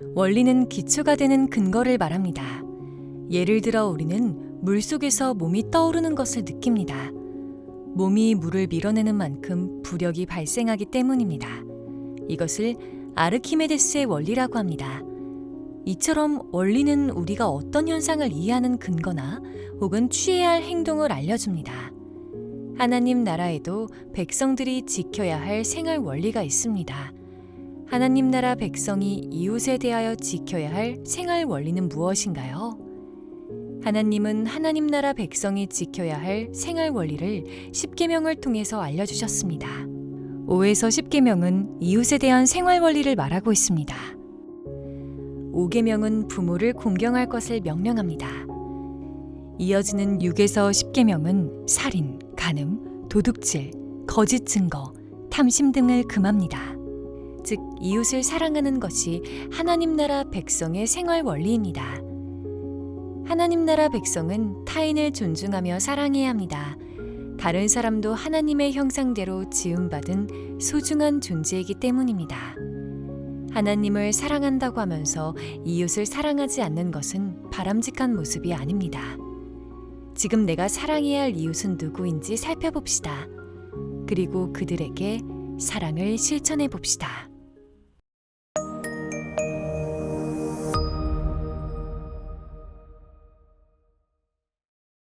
원리는 기초가 되는 근거를 말합니다. 예를 들어 우리는 물 속에서 몸이 떠오르는 것을 느낍니다. 몸이 물을 밀어내는 만큼 부력이 발생하기 때문입니다. 이것을 아르키메데스의 원리라고 합니다. 이처럼 원리는 우리가 어떤 현상을 이해하는 근거나 혹은 취해야 할 행동을 알려줍니다. 하나님 나라에도 백성들이 지켜야 할 생활 원리가 있습니다. 하나님 나라 백성이 이웃에 대하여 지켜야 할 생활 원리는 무엇인가요? 하나님은 하나님 나라 백성이 지켜야 할 생활 원리를 10계명을 통해서 알려주셨습니다. 5에서 10계명은 이웃에 대한 생활 원리를 말하고 있습니다. 5계명은 부모를 공경할 것을 명령합니다. 이어지는 6에서 10계명은 살인, 간음, 도둑질, 거짓 증거, 탐심 등을 금합니다. 즉 이웃을 사랑하는 것이 하나님 나라 백성의 생활 원리입니다. 하나님 나라 백성은 타인을 존중하며 사랑해야 합니다. 다른 사람도 하나님의 형상대로 지음받은 소중한 존재이기 때문입니다. 하나님을 사랑한다고 하면서 이웃을 사랑하지 않는 것은 바람직한 모습이 아닙니다. 지금 내가 사랑해야 할 이웃은 누구인지 살펴봅시다. 그리고 그들에게 사랑을 실천해 봅시다.